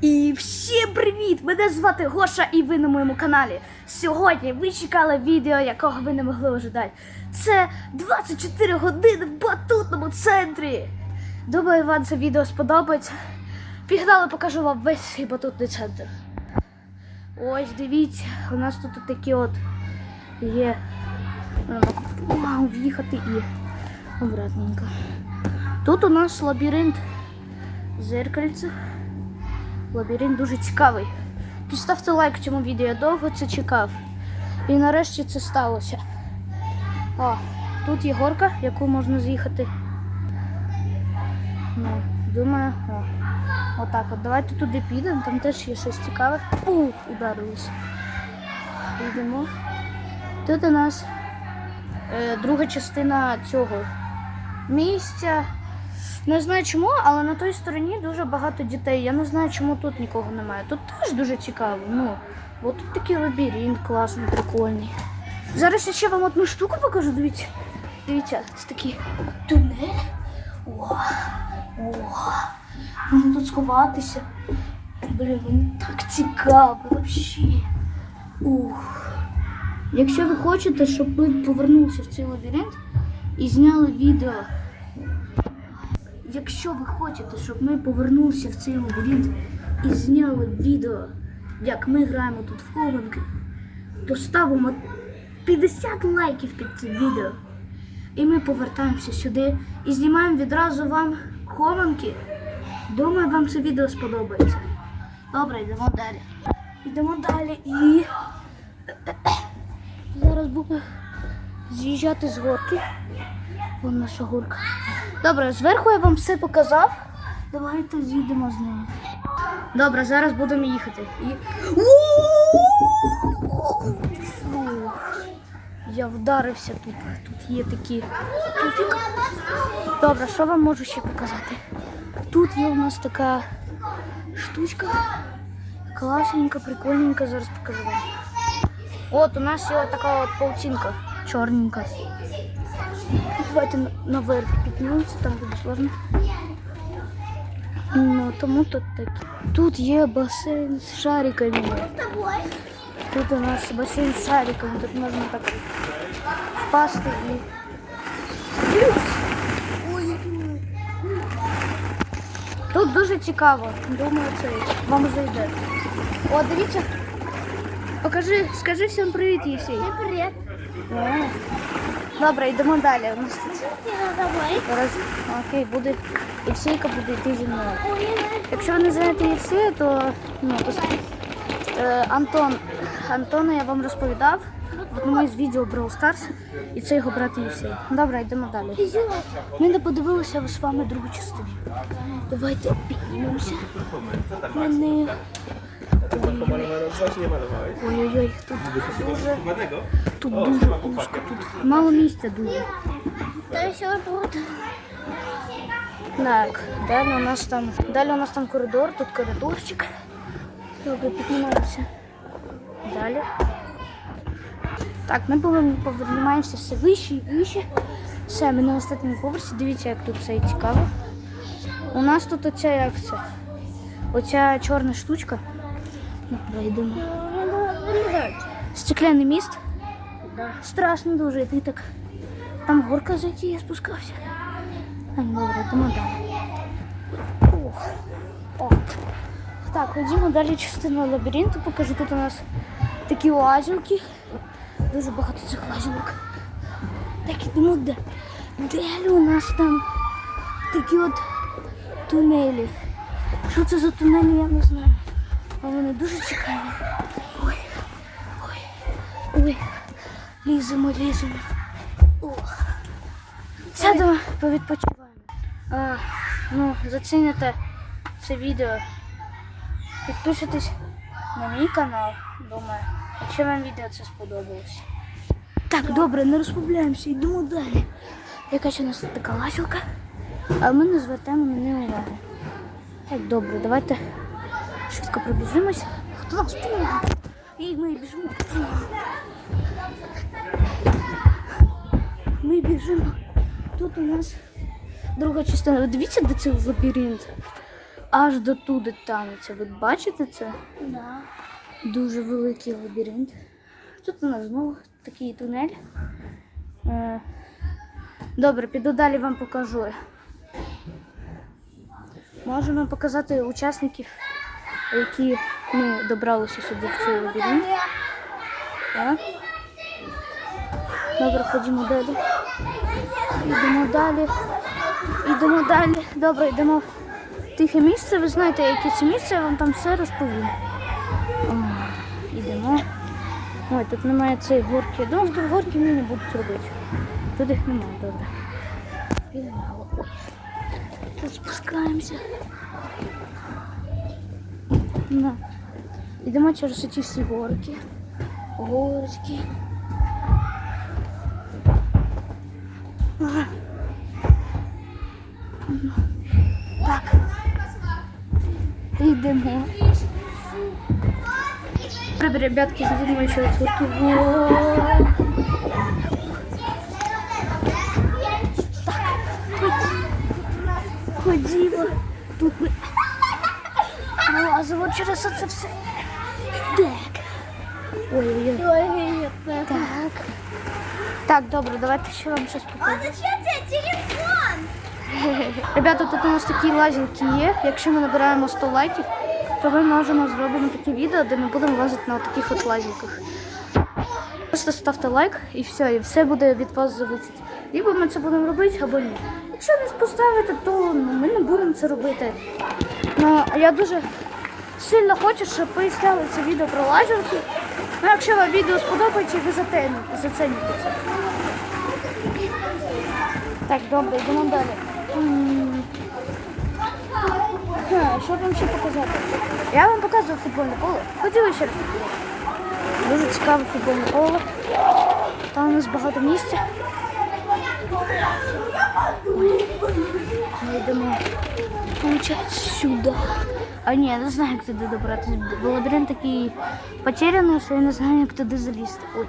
І всім привіт! Мене звати Гоша і ви на моєму каналі. Сьогодні ви чекали відео, якого ви не могли ожидати. Це 24 години в батутному центрі. Думаю, вам це відео сподобається. Пігнали, покажу вам весь цей батутний центр. Ось дивіться, у нас тут такі от є. Вау, в'їхати і обратненько. Тут у нас лабіринт зеркальце. Лабіринт дуже цікавий. Підставте лайк цьому відео, я довго це чекав. І нарешті це сталося. О, тут є горка, яку можна з'їхати. Ну, думаю, о. Отак от. Давайте туди підемо, там теж є щось цікаве. Ух, ударилися. Йдемо. Тут у нас е, друга частина цього місця. Не знаю чому, але на той стороні дуже багато дітей. Я не знаю, чому тут нікого немає. Тут теж дуже цікаво. Ну, от тут такий лабіринт класний, прикольний. Зараз я ще вам одну штуку покажу. Дивіться. Дивіться, це такий тунель. О, о, можна тут сховатися. Блін, мені так цікаво взагалі. Ух. Якщо ви хочете, щоб ми повернулися в цей лабіринт і зняли відео. Якщо ви хочете, щоб ми повернулися в цей лабіринт і зняли відео, як ми граємо тут в хованки, то ставимо 50 лайків під це відео. І ми повертаємося сюди і знімаємо відразу вам хованки. Думаю, вам це відео сподобається. Добре, йдемо далі. Йдемо далі і зараз буду з'їжджати з горки. Вон наша горка. Добре, зверху я вам все показав. Давайте з'їдемо з нею. Добре, зараз будемо їхати. І... Я вдарився тут. Тут є такі. Добре, що вам можу ще показати? Тут є у нас така штучка. Класненька, прикольненька, зараз покажу вам. От у нас є така от паутинка чорненька. Давайте на- наверх піднімемося, там буде сложно. Ну, тому тут такі. Тут є басейн з шариками. Тут у нас басейн з шариками, тут можна так впасти і. Ой, Тут дуже цікаво. Думаю, це вам зайде. О, дивіться. Покажи, скажи всім привіт, Єсей. Привет. О. Добре, йдемо далі. У нас тут. Зараз окей, буде Євсейка буде йти зі мною. Якщо ви не знаєте Євсея, то ну то е, Антон. Антона я вам розповідав в одному із відео Brawl Stars, і це його брат Євсей. Добре, йдемо далі. Ми не подивилися з вами другу частину. Давайте піднімемося. Właśnie nie malowałeś. Ой-ой-ой, тут дуже, Ładnego? тут дуже узко, тут мало місця дуже. То еще тут. Так, далі у нас там, далі у нас там коридор, тут коридорчик. Добре, піднімаємося. Далі. Так, ми піднімаємося все вище і вище. Все, ми на останньому поверсі. Дивіться, як тут все цікаво. У нас тут оця як це? Оця чорна штучка. Ну, пройдемо. Стекляний міст. Страшно дуже, ти так. Там горка зайти, я спускався. Так, добре, йдемо далі. Ох. От. Так, ходімо далі частину лабіринту, покажу. Тут у нас такі лазілки. Дуже багато цих лазілок. Так, ідемо де. Далі у нас там такі от тунелі. Що це за тунелі, я не знаю. Дуже цікаві. Ой, ой, ой. Ліземо, ліземо. Сядемо, повідпочиваємо. А, ну, зацінюйте це відео. Підпишитесь на мій канал, думаю, якщо вам відео це сподобалось. Так, добре, не розслабляємося, йдемо далі. Якась у нас така ласілка, а ми не звертаємо на неї уваги. Так, добре, давайте швидко пробіжимось. Хто нас? І ми біжимо. Ми біжимо. Тут у нас друга частина. Ви Дивіться, де цей лабіринт. аж до туди тянеться. Ви бачите це? Да. Дуже великий лабіринт. Тут у нас знову такий тунель. Е, Добре, піду далі вам покажу. Можемо показати учасників, які ну, добралися сюди в цей лабіринт. Так. Добре, ходімо далі. Йдемо далі. Йдемо далі. Добре, йдемо в тихе місце. Ви знаєте, яке це місце, я вам там все розповім. Йдемо. Ой, тут немає цієї горки. Я думав, тут горки мені будуть робити. Тут їх немає, добре. Підемо. Ой. Тут спускаємося. На. Йдемо через ці всі горки. Горочки. Так. Йдемо. Добре, ребятки, зайдемо ще ось тут. Во. Ходімо. Тут ми налазимо через оце все. Так. Ой-ой-ой. Ой, это... Так. Так, добре, давайте ще вам щось покажу. зачем тебе телефон? Ребята, тут у нас такі лазінки є. Якщо ми набираємо 100 лайків, то ми можемо зробити таке відео, де ми будемо лазити на таких от лазінках. Просто ставте лайк і все, і все буде від вас залежати. Либо ми це будемо робити, або ні. Якщо не поставите, то ну, ми не будемо це робити. Ну, а я дуже сильно хочу, щоб ви зняли це відео про лазінки. Ну, якщо вам відео сподобається, ви зацените це. Так, добре, йдемо далі. Ха, Що вам ще показати? Я вам показую футбольне поле. Хотіли ще. Дуже цікаве футбольне поле. Там у нас багато місця. Ми йдемо, сюди. А ні, я не знаю, як туди добратися. Бо лабіринт такий потеряний, що я не знаю, як туди залізти. Ой.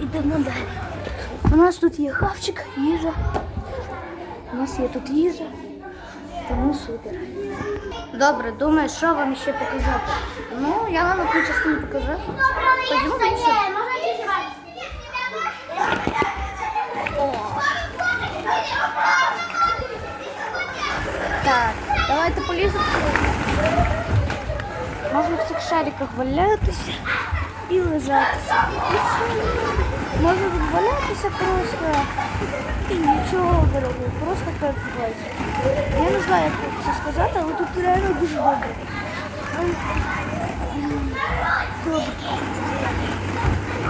Ідемо далі. У нас тут є хавчик, їжа. У нас є тут їжа. Тому супер. Добре, думаю, що вам ще показати. Ну, я вам одну частину покажу. Ходімо далі. давайте поліземо. Можна в цих шариках валятися і лежатися. І все. Можна тут валятися просто і нічого не робити, просто перебувати. Я не знаю, як це сказати, але тут реально дуже добре. Добре.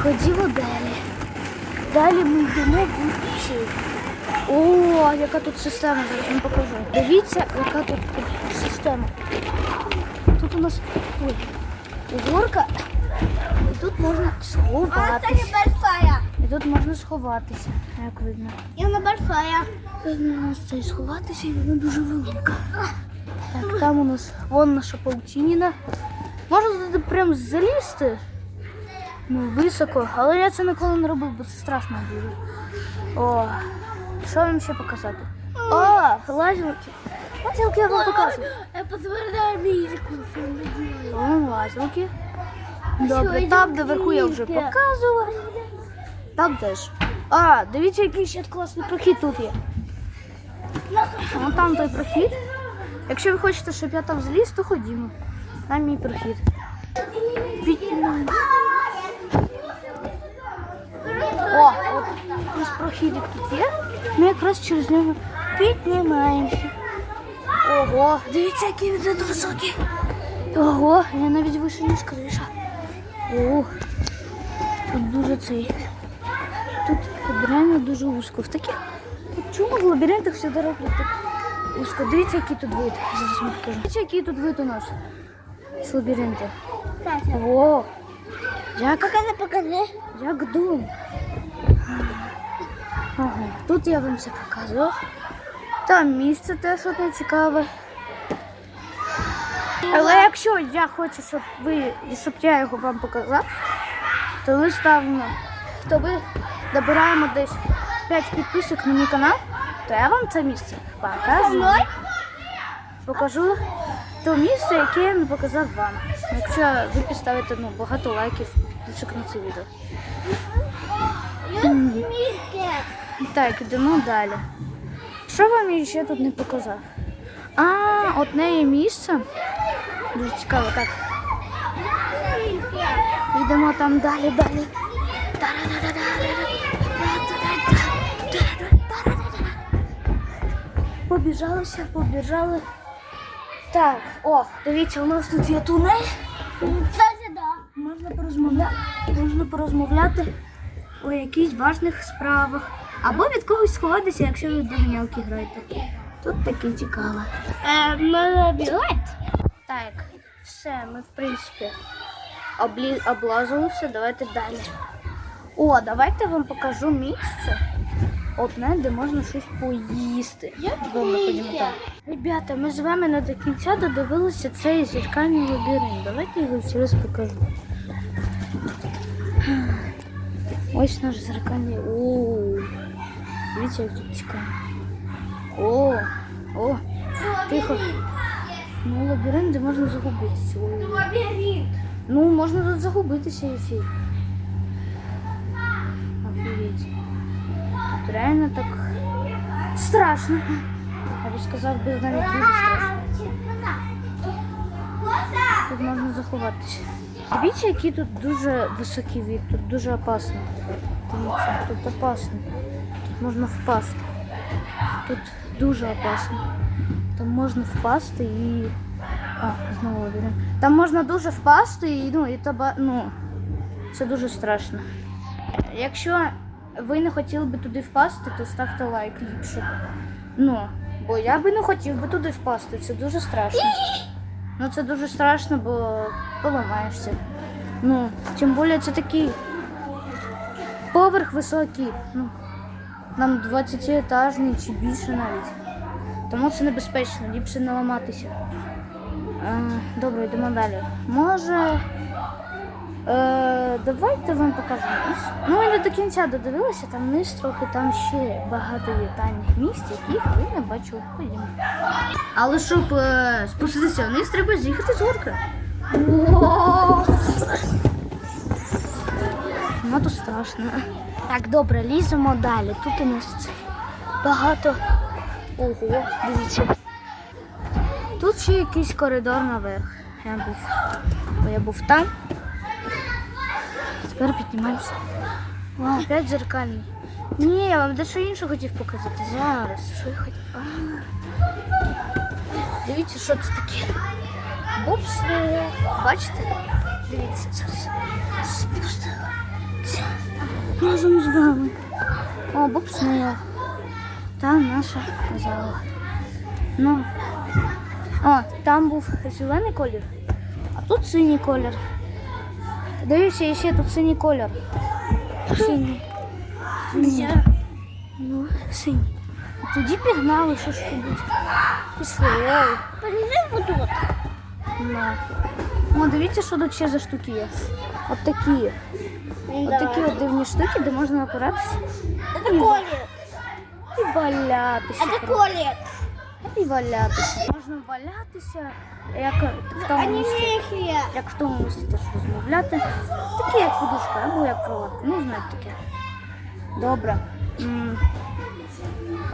Ходімо далі. Далі ми йдемо в цей. О, яка тут система, зараз вам покажу. Дивіться, яка тут система. Тут у нас ой, горка, і тут можна сховатися. І тут можна сховатися, як видно. И она большая. Тут у нас це сховатися, і вона дуже велика. Так, там у нас вон наша паутініна. Можна туди прям залізти. Ну, високо, але я це ніколи не робив, бо це страшно дуже. О, що вам ще показати? О, лазілки. Лазілки я вам показую. Я всем делать. О, лазілки. Добре, там наверху я вже показувала. Там теж. А, дивіться, який ще класний прохід тут є. Вон там той прохід. Якщо ви хочете, щоб я там зліз, то ходімо. Там мій прохід. Піднімаємо. О, от ось прохідик тут є. Ми якраз через нього піднімаємося. Ого, дивіться, який він тут високий. Ого, я навіть вище, ніж криша. О, тут дуже цей. Тут, реально дуже узко. В таких чому в лабіринтах завжди роблять так узко? Дивіться, який тут вид. Зараз вам покажу. Дивіться, який тут вид у нас з лабіринту. О, як, Покажи, покажи. як дом. Ага, тут я вам все показував. Там місце теж одне цікаве. Але якщо я хочу, щоб ви щоб я його вам показав, то ми ставимо, то ми набираємо десь 5 підписок на мій канал, то я вам це місце покажу. Покажу то місце, яке я не показав вам. Якщо ви підставите ну, багато лайків, підписок на це відео. Так, йдемо далі. Що вам я ще тут не показав? А, одне є місце. Дуже цікаво, так. Йдемо там далі, далі. Побіжалися, побіжали. Так, о, дивіться, у нас тут є тунель. Можна порозмовляти, можна порозмовляти у якихось важних справах. Або від когось сховатися, якщо ви в доганялки граєте. Тут таке цікаво. Е, Мене білет. Так, все, ми в принципі облі... облазили все, давайте далі. О, давайте я вам покажу місце. Одне, де можна щось поїсти. Так. Ребята, ми з вами не до кінця додивилися цей зіркальний лабіринт. Давайте його ще раз покажу. Ось наш зеркальний. О, дивіться, як тут цікаво. О, о, тихо. Ну, лабіринт, де можна загубитися. Ой. Ну, можна тут загубитися і фіг. Офігеть. Тут реально так страшно. Я би сказав, би навіть дуже страшно. Тут можна заховатися. Дивіться, який тут дуже високий від, тут дуже опасно. Дивіться, тут опасно. Можна впасти. Тут дуже опасно. Там можна впасти і. А, знову лабіринт. Там можна дуже впасти і ну, і таба, ну, це дуже страшно. Якщо ви не хотіли би туди впасти, то ставте лайк ліпше. Ну, бо я би не хотів би туди впасти, це дуже страшно. Ну це дуже страшно, бо поламаєшся. Ну, тим більше це такий поверх високий. Ну, нам 20-етажний чи більше навіть. Тому це небезпечно, ліпше не ламатися. Е, Добре, йдемо далі. Може. Е, давайте вам низ. Ну, ми не до кінця додивилися, там низ трохи, там ще багато є тайних місць, яких ви не бачили. Ходімо. Але щоб е, спуститися вниз, треба з'їхати з горки. Тут страшно. Так, добре, ліземо далі. Тут у нас багато. Ого, дивіться. Тут ще якийсь коридор наверх. Я був, бо я був там. Тепер піднімаємося. Вау, опять зеркальний. Ні, я вам дещо інше хотів показати. Зараз. Що я хотів? А. Дивіться, що це таке. Бупс. Бачите? Дивіться, зараз. Спустилася. Разом з вами. О, моя. Там наша зала. Ну. А, там був зелений колір, а тут синій колір. Дивіться, і ще тут синій колір. Синій. Де? Ну, синій. Тоді пігнали, що ж робити. Пішли. Полежи тут. Ну. Дивіться, що тут ще за штуки є. От такі. От такі от дивні штуки, де можна опиратися Это колет. і валятися. Это колет. І валятися. Можна валятися, як в тому місці. як в тому місці теж розмовляти. Такі як подушка або як кроватка. Ну, знаєте таке. Добре. М.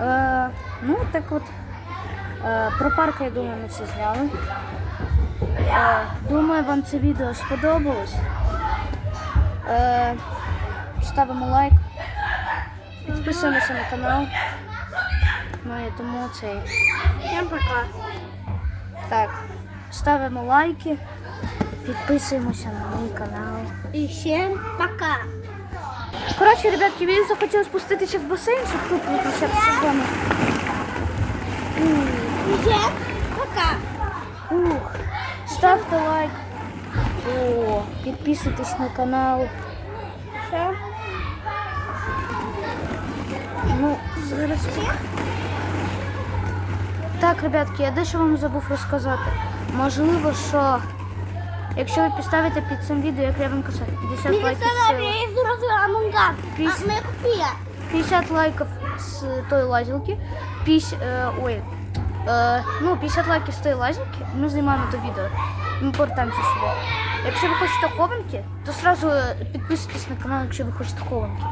Е, ну, так от. Е, про парк, я думаю, ми все зняли. Е, думаю, вам це відео сподобалось. Е, ставимо лайк. Підписуємося на канал. Ну і тому цей. Всем пока. Так, ставимо лайки, підписуємося на мій канал. И всем пока. Коротше, ребятки, мені захотілося спуститися в басейн, щоб тут виключатися з вами. М, пока. Ух, ставте лайк. О, підписуйтесь на канал. Все. Ну, зараз. Так, ребятки, я дещо вам забув розказати. Можливо, що якщо ви підставите під цим відео, як я вам казав, 50 Мне лайків. мы купили. 50 лайків з тої лазілки. Пісь, е, ой, Е, ну, 50 лайків з тої лазівки, ми знімаємо то відео. Ми повертаємося сюди. Якщо ви хочете хованки, то одразу підписуйтесь на канал, якщо ви хочете хованки.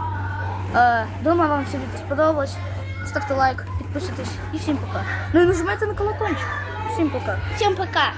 Е, думаю, вам це відео сподобалось. Ставте лайк, підписуйтесь і всім пока. Ну і нажимайте на колокольчик. Всім пока. Всем пока.